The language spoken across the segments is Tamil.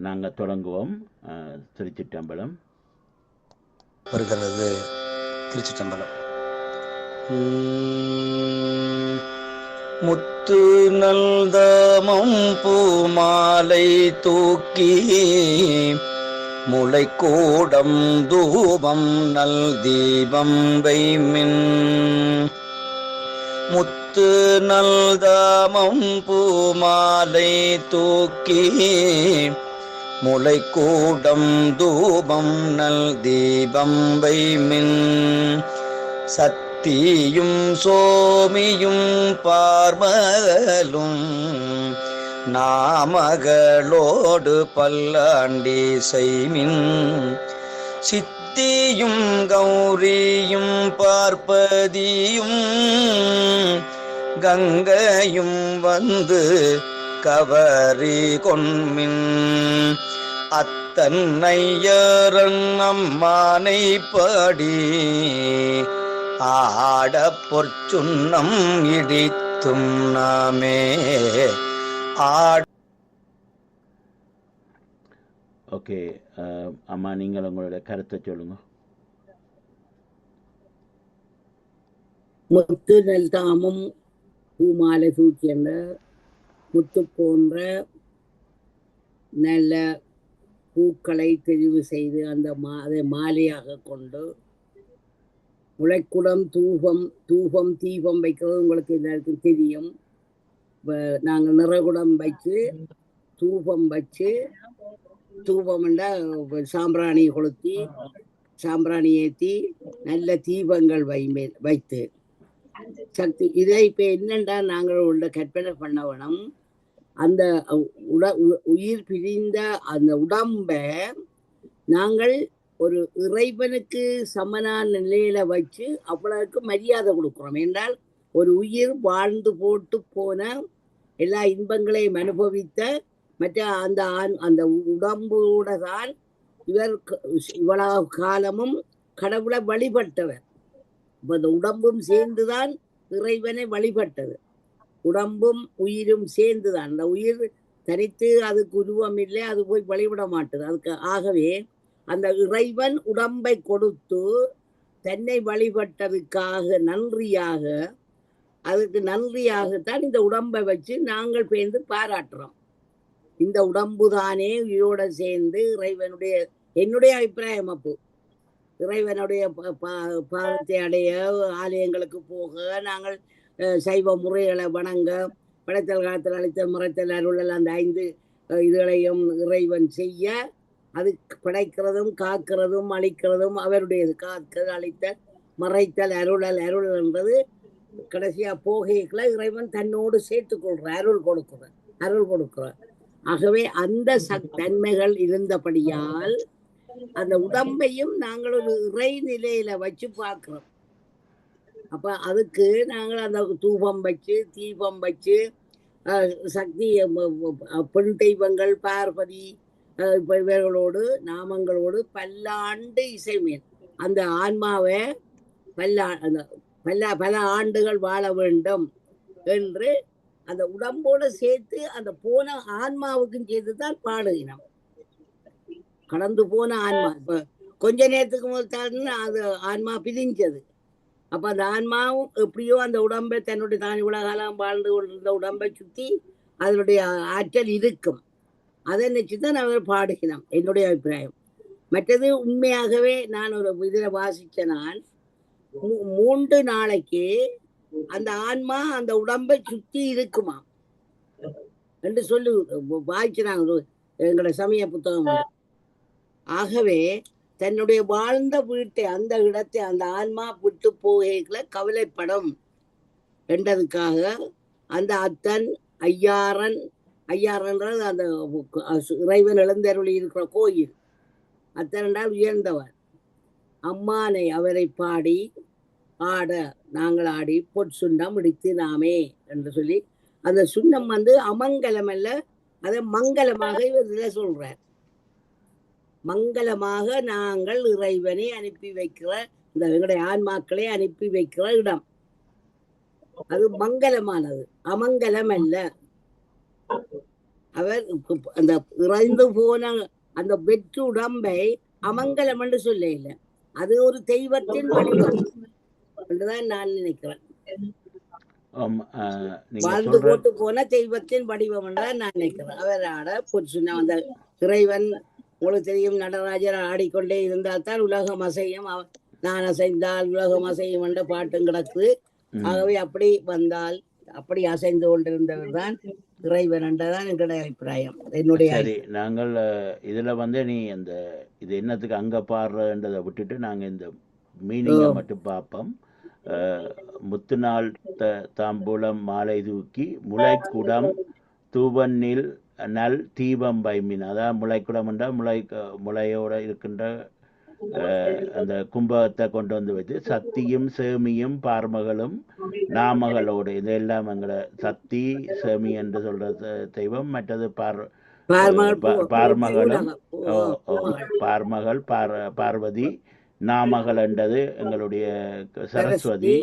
நாங்கள் தொடங்குவோம் ஆ, திருச்சிற்றம்பலம் வருகிறது திருச்சிற்றம்பலம் முத்து நல்தாமம் பூமாலை தூக்கி முளைக்கூடம் தூபம் நல் தீபம் வைமின். முத்து நல்தமம் பூமாலை தூக்கி முளைக்கூடம் தூபம் நல் தீபம் வைமின். சத்தியும் சோமியும் பார்மலும் நாமகளோடு பல்லாண்டி செய்மின். சித்தியும் கௌரியும் பார்ப்பதியும் கங்கையும் வந்து கவரி கொன்மின். அத்தன்னையரன் அம்மானை பாடி ஆட பொற்சுன்னம் இடித்தும் நாமே. ஆட ஓகே அம்மா நீங்கள் உங்களுடைய கருத்தை சொல்லுங்க. முத்து நெல் பூமாலை தூக்கின்ற முத்து போன்ற நல்ல பூக்களை தெரிவு செய்து அந்த மா அதை மாலையாக கொண்டு முளைக்குடம் தூபம் தூபம் தீபம் வைக்கிறது உங்களுக்கு எல்லாருக்கும் தெரியும். நாங்கள் நிறகுடம் வச்சு தூபம் வச்சு தூபம்ண்டா சாம்பிராணி கொளுத்தி சாம்பிராணி ஏற்றி நல்ல தீபங்கள் வைமே வைத்து சக்தி. இதை இப்ப என்னண்டா நாங்கள் உள்ள கற்பனை பண்ணவனம் அந்த உட உ- உயிர் பிரிந்த அந்த உடம்ப நாங்கள் ஒரு இறைவனுக்கு சமனான நிலையில வச்சு அவ்வளவுக்கு மரியாதை கொடுக்குறோம். என்றால் ஒரு உயிர் வாழ்ந்து போட்டு போன எல்லா இன்பங்களையும் அனுபவித்த மற்ற அந்த ஆண் அந்த உடம்போட தான் இவர் க- இவ்வளவு காலமும் கடவுளை வழிபட்டவர். இப்போ இந்த உடம்பும் சேர்ந்துதான் இறைவனை வழிபட்டது. உடம்பும் உயிரும் சேர்ந்துதான். அந்த உயிர் தனித்து அதுக்கு உருவம் இல்லை அது போய் வழிபட மாட்டது. அதுக்கு ஆகவே அந்த இறைவன் உடம்பை கொடுத்து தன்னை வழிபட்டதுக்காக நன்றியாக அதுக்கு நன்றியாகத்தான் இந்த உடம்பை வச்சு நாங்கள் பேர்ந்து பாராட்டுறோம். இந்த உடம்பு தானே உயிரோட சேர்ந்து இறைவனுடைய என்னுடைய அபிப்பிராயம் அப்போ. இறைவனுடைய ப- பா- பாதத்தை அடைய ஆலயங்களுக்கு போக நாங்கள் சைவ முறைகளை வணங்க படைத்தல் காலத்தில் அளித்தல் மறைத்தல் அருளல் அந்த ஐந்து இதுகளையும் இறைவன் செய்ய அது படைக்கிறதும் காக்கிறதும் அழிக்கிறதும் அவருடையது. காக்க அழித்தல் மறைத்தல் அருளல் அருள் என்றது கடைசியா போகைக்குள்ள இறைவன் தன்னோடு சேர்த்து கொள்றார் அருள் கொடுக்கிறார் அருள் கொடுக்கிறார். ஆகவே அந்த சக் தன்மைகள் இருந்தபடியால் அந்த உடம்பையும் நாங்கள் ஒரு இறை நிலையில வச்சு பார்க்கிறோம். அப்ப அதுக்கு நாங்கள் அந்த தூபம் வச்சு தீபம் வச்சு சக்தி பெண் தெய்வங்கள் பார்வதி இவர்களோடு நாமங்களோடு பல்லாண்டு இசைமேன் அந்த ஆன்மாவை பல்லா அந்த பல பல ஆண்டுகள் வாழ வேண்டும் என்று அந்த உடம்போட சேர்த்து அந்த போன ஆன்மாவுக்கும் சேர்த்து தான் பாடுகினோம் கடந்து போன ஆன்மா. இப்ப கொஞ்ச நேரத்துக்கு முதல் அது ஆன்மா பிரிஞ்சது. அப்ப அந்த ஆன்மாவும் எப்படியோ அந்த உடம்பை தன்னுடைய தான் இவ்வளவு காலம் வாழ்ந்து கொண்டிருந்த உடம்பை சுத்தி அதனுடைய ஆற்றல் இருக்கும். அதை நினைச்சு தான் அவர் பாடுகினோம். என்னுடைய அபிப்பிராயம். மற்றது உண்மையாகவே நான் ஒரு இதில் வாசிச்ச நான் மூன்று நாளைக்கு அந்த ஆன்மா அந்த உடம்பை சுத்தி இருக்குமா என்று சொல்லி வாய்ச்சினாங்க. எங்களோட சமய புத்தகம். ஆகவே தன்னுடைய வாழ்ந்த வீட்டை அந்த இடத்தை அந்த ஆன்மா விட்டு போகைகளை கவலைப்படும். என்றதுக்காக அந்த அத்தன் ஐயாரன் ஐயாரன்றது அந்த இறைவன் எழுந்தருளி இருக்கிற கோயில். அத்தன் என்றால் உயர்ந்தவர். அம்மானை அவரை பாடி ஆட நாங்கள் ஆடி பொற்சுண்டம் இடித்து நாமே என்று சொல்லி அந்த சுண்ணம் வந்து அமங்கலம் அல்ல அதை மங்களமாக இவர் இதில் சொல்றார். மங்களமாக நாங்கள் இறைவனை அனுப்பி வைக்கிற இந்த எங்களுடைய ஆன்மாக்களை அனுப்பி வைக்கிற இடம். அது மங்களமானது. அமங்கலம் அல்ல அவர் அந்த இறந்து போன அந்த வெற்று உடம்பை அமங்கலம் என்று சொல்ல இல்லை அது ஒரு தெய்வத்தின் வடிவம். என்றுதான் நான் நினைக்கிறேன். வாழ்ந்து போட்டு போன தெய்வத்தின் வடிவம் என்றுதான் நான் நினைக்கிறேன். அவராட சொன்ன அந்த இறைவன் உங்களுக்கு தெரியும் நடராஜர் ஆடிக்கொண்டே இருந்தால் தான் உலகம் அசையும். நான் அசைந்தால் உலகம் அசையும் என்ற பாட்டும் கிடக்குது ஆகவே அப்படி வந்தால் அப்படி அசைந்து கொண்டிருந்தவர் தான் இறைவன் என்றதான் எங்களுடைய அபிப்பிராயம். என்னுடைய சரி நாங்கள் இதுல வந்து நீ அந்த இது என்னத்துக்கு அங்க பாடுறன்றதை விட்டுட்டு நாங்க இந்த மீனிங்கை. மட்டும் பார்ப்போம் முத்துநாள் த தாம்பூலம் மாலை தூக்கி முளைக்குடம் தூவன்னில் நல் தீபம் பைமின் அதாவது முளைக்குடம் என்றால் முளை முளையோட இருக்கின்ற அந்த கும்பகத்தை கொண்டு வந்து வச்சு சக்தியும் சேமியும் பார்மகளும் நாமகளோடு. இதெல்லாம் எங்களை சக்தி சேமி என்று சொல்ற தெய்வம். மற்றது பார் பார்மகளும். பார்மகள் பார் பார்வதி நாமகள் என்றது எங்களுடைய சரஸ்வதி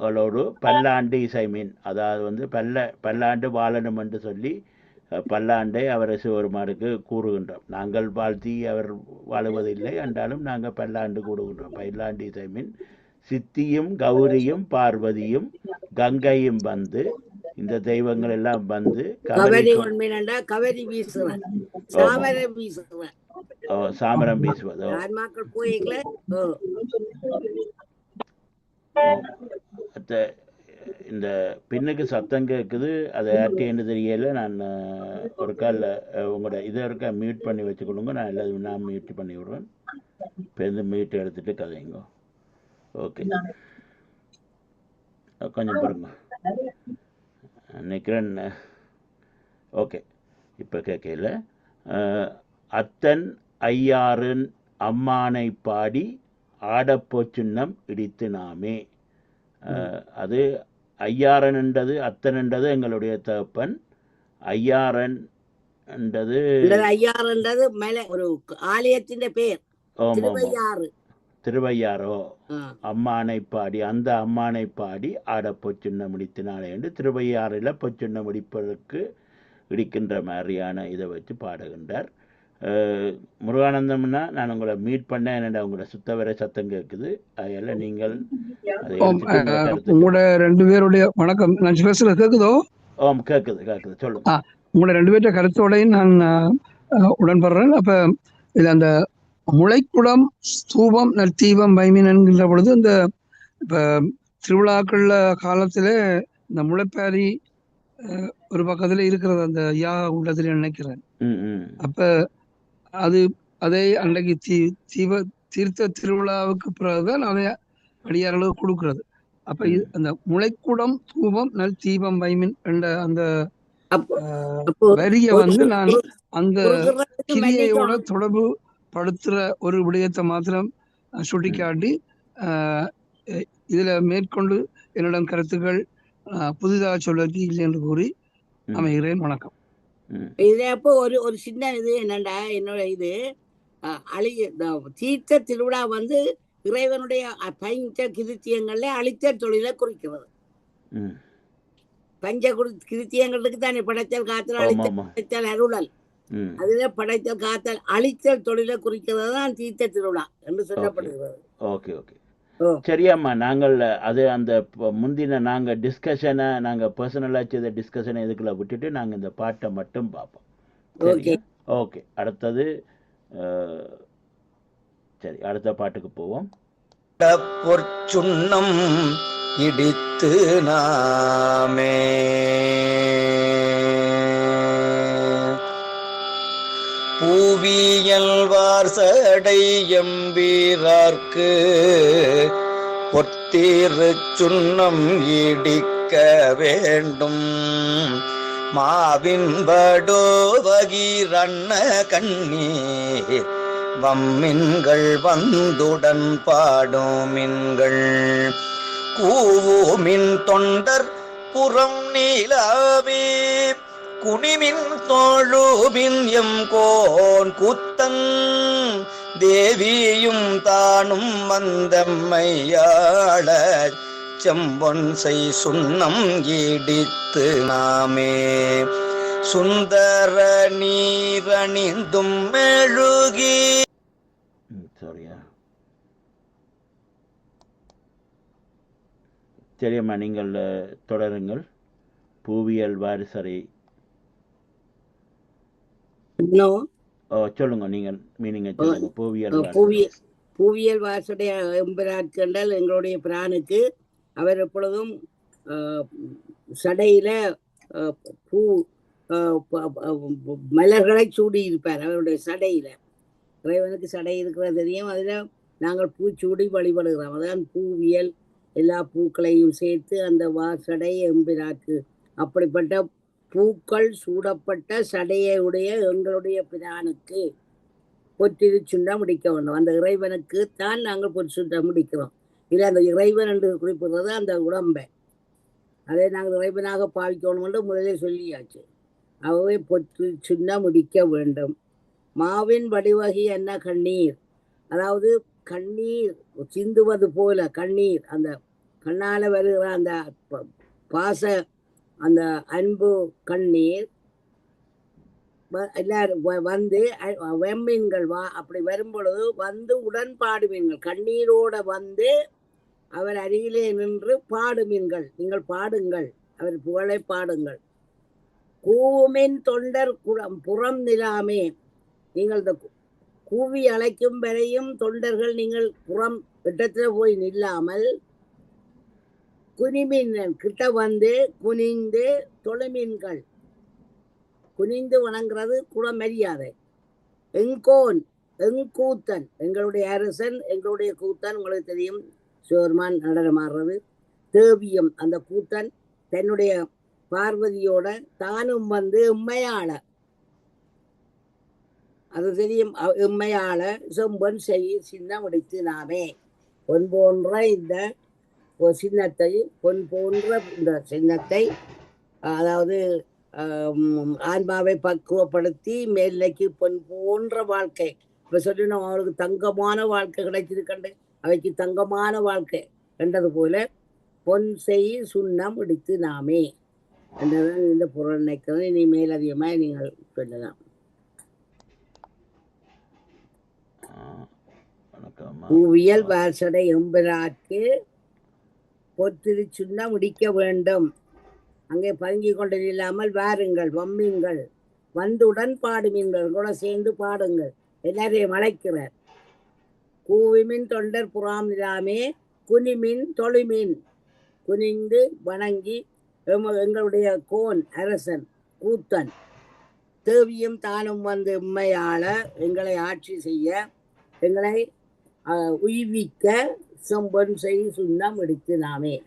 அவளோடு பல்லாண்டு இசைமீன் அதாவது வந்து பல்ல பல்லாண்டு வாழணும் என்று சொல்லி பல்லாண்டை அவர் சிவருமாருக்கு கூறுகின்றோம். நாங்கள் வாழ்த்தி அவர் வாழுவதில்லை. என்றாலும் நாங்கள் பல்லாண்டு கூறுகின்றோம். பல்லாண்டு இசைமீன் சித்தியும் கௌரியும் பார்வதியும் கங்கையும் வந்து இந்த தெய்வங்கள் எல்லாம் வந்து கவரி ஓ, சாமரம் வீசுவதோ. அத்த இந்த பின்னுக்கு சத்தம் கேட்குது அதை யார்ட்டேன்னு தெரியல. நான் ஒரு கால் உங்களோட இதை இருக்க மியூட் பண்ணி வச்சுக்கொள்ளுங்க நான் எல்லாத்தையும் நான் மியூட் பண்ணி விடுறேன். இப்போ இருந்து மியூட் எடுத்துட்டு கதைங்க. ஓகே. கொஞ்சம் பாருங்க நினைக்கிறேன் ஓகே. இப்போ கேட்கல. அத்தன் ஐயாறின் அம்மானை பாடி ஆடப்போச்சுன்னம் இடித்து நாமே. அது ஐயாரன் என்றது அத்தன் என்றது எங்களுடைய தகப்பன். ஐயாரன் என்றது ஐயாறுன்றது மேல ஒரு ஆலயத்தின் பேர். திருவையாறு. திருவையாரோ. அம்மானை பாடி அந்த அம்மானை பாடி ஆட பொச்சுண்ண முடித்தினாலே என்று திருவையாறில் பொச்சுண்ண முடிப்பதற்கு இடிக்கின்ற மாதிரியான இதை வச்சு பாடுகின்றார். முருகானந்தம்னா நான் உங்களை மீட் பண்ண என்னடா உங்களோட சுத்த வர சத்தம் கேட்குது அதெல்லாம் நீங்கள் உங்களோட ரெண்டு பேருடைய வணக்கம். நான் பேசுறது கேக்குதோ? ஓம் கேட்குது கேட்குது சொல்லுங்க. உங்களோட ரெண்டு பேர்ட்ட கருத்தோடையும் நான் உடன்படுறேன். அப்ப இது அந்த முளைக்குடம் ஸ்தூபம் நற்தீபம் பைமீன் என்கின்ற பொழுது இந்த இப்ப திருவிழாக்கள்ல காலத்துல இந்த முளைப்பாரி ஒரு பக்கத்துல இருக்கிறது அந்த யா உள்ளத்துல நினைக்கிறேன். அப்ப அது அதை அன்றைக்கு தீ தீப தீர்த்த திருவிழாவுக்கு பிறகுதான் அதை அடியார்களுக்கு கொடுக்கிறது அப்ப அந்த முளைக்குடம் தூபம் நல் தீபம் வைமின் என்ற அந்த வரிய வந்து நான் அந்த கிரியையோட. தொடர்பு படுத்துற ஒரு விடயத்தை மாத்திரம் சுட்டிக்காட்டி ஆஹ், இதுல மேற்கொண்டு என்னிடம் கருத்துக்கள் புதிதாக சொல்வதற்கு இல்லை என்று கூறி. அமைகிறேன் வணக்கம் இது அப்போ ஒரு ஒரு சின்ன இது என்னண்டா? என்னோட இது அஹ், அழி இந்த தீர்த்த திருவிழா வந்து இறைவனுடைய பஞ்ச கிருத்தியங்கள்ல அழித்த தொழிலை குறிக்கிறது. பஞ்ச குரு கிருத்தியங்களுக்கு தானே படைத்தல் காத்தல் அழித்தல் படைத்தல் அருளல். அதுல படைத்தல் காத்தல் அழித்தல் தொழிலை குறிக்கிறது தான் தீர்த்த திருவிழா என்று சொல்லப்படுகிறது. Okay okay. ஓ. சரியாம்மா நாங்கள் அது அந்த ப- முந்தின நாங்கள் டிஸ்கஷனை நாங்கள் பர்சனலாக செய்த டிஸ்கஷனை இதுக்குள்ள விட்டுட்டு நாங்கள் இந்த பாட்டை மட்டும் பார்ப்போம். ஓகே சரியா? ஓகே. அடுத்தது அஹ், சரி அடுத்த பாட்டுக்கு போவோம். பொற்சுண்ணம் இடித்து நாமே. பூவியல் வார்சடை எம்பீரார்க்கு பொத்தீரு சுண்ணம் இடிக்க வேண்டும். மாவின்படோ வகிரண்ண கண்ணீர் வம்மின்கள் வந்துடன் பாடும் மின்கள். கூவுமின் தொண்டர் புறம் நீலாவே குனிமின் தோழுபின் எம் கோன் குத்தன் தேவியும் தானும் வந்தம்மையாள செம்பொன் செய் சுண்ணம் இடித்து நாமே. சுந்தர நீரணிந்தும் மெழுகி. சாரியா. சரியம்மா நீங்கள் தொடருங்கள். பூவியல் வாரிசரை ஓ சொல்லுங்க நீங்கள் மீனிங்க சொல்லுங்க. பூவியல் வாசடைய எம்பிராட்கண்டல் எங்களுடைய பிரானுக்கு. அவர் எப்பொழுதும் சடையில பூ ப- ப- மலர்களை சூடி இருப்பார் அவருடைய சடையில. இறைவனுக்கு சடை இருக்கிறது தெரியும். அதுல நாங்கள் பூச்சூடி வழிபடுகிறோம். அதான் பூவியல் எல்லா பூக்களையும் சேர்த்து அந்த வாசடை எம்பிராக்கு. அப்படிப்பட்ட பூக்கள் சூடப்பட்ட சடையுடைய எங்களுடைய பிதானுக்கு பொற்றிரு சுண்டா முடிக்க வேண்டும். அந்த இறைவனுக்கு தான் நாங்கள் பொறி சுண்டா முடிக்கிறோம். இல்லை அந்த இறைவன் என்று குறிப்பிடுறது அந்த உடம்பை. அதை நாங்கள் இறைவனாக பாவிக்கணும் என்று முதலே சொல்லியாச்சு. அவை பொற்று சுண்ணா முடிக்க வேண்டும். மாவின் வடிவகி என்ன? கண்ணீர். அதாவது கண்ணீர் சிந்துவது போல கண்ணீர். அந்த கண்ணால் வருகிற அந்த ப- பாச அந்த அன்பு கண்ணீர் வ- எல்லாரும் வ- வந்து வெம்மீன்கள் வா அப்படி வரும்பொழுது வந்து உடன் பாடுவீன்கள் கண்ணீரோட வந்து அவர் அருகிலே நின்று பாடுவீன்கள் நீங்கள் பாடுங்கள் அவர் புகழை பாடுங்கள். கூமின் தொண்டர் குடம் புறம் நிலாமே. நீங்கள் இந்த கு- கூவி அழைக்கும் வரையும் தொண்டர்கள் நீங்கள் புறம் இடத்துல போய் நில்லாமல் குனிமீன் கிட்ட வந்து குனிந்து தொழுமீன்கள். குனிந்து வணங்குறது குல மரியாதை எங்கோன் எங்கூத்தன் எங்களுடைய அரசன் எங்களுடைய கூத்தன் உங்களுக்கு தெரியும் சிவருமான் நடனமாடுறது தேவியம் அந்த கூத்தன் தன்னுடைய பார்வதியோட தானும் வந்து உண்மையாள அது தெரியும் உம்மையாள உண்மையாள செம்பொன் செய் சின்னம் உடைத்து நாமே. ஒன்போன்ற இந்த ஒரு சின்னத்தை பொன் போன்ற இந்த சின்னத்தை அதாவது ஆன்மாவை பக்குவப்படுத்தி மேல்நிலைக்கு பொன் போன்ற வாழ்க்கை. இப்ப சொல்லினோம் அவளுக்கு தங்கமான வாழ்க்கை கிடைச்சிருக்கண்டு. அவைக்கு தங்கமான வாழ்க்கை என்றது போல பொன் செய் சுண்ணம் இடித்து நாமே என்றதான் இந்த பொருள் நினைக்கிறது. இனி மேலதிகமாக நீங்கள் சொல்லலாம். பூவியல் வாசடை எம்பிராக்கு பொத்திரு சுண்ணம் முடிக்க வேண்டும். அங்கே பதுங்கி கொண்டது இல்லாமல் வாருங்கள் வம்மிங்கள் வந்துடன் பாடுமீன்கள் கூட சேர்ந்து பாடுங்கள் எல்லாரையும் அழைக்கிறார். கூவிமின் தொண்டர் புறாம் இல்லாமே குனிமின் தொழுமின். குனிந்து வணங்கி எங்களுடைய கோன் அரசன் கூத்தன் தேவியும் தானும் வந்து உண்மையாள எங்களை ஆட்சி செய்ய எங்களை உய்விக்க செம்பொன் செய் சுண்ணம் எடுத்து நாமே.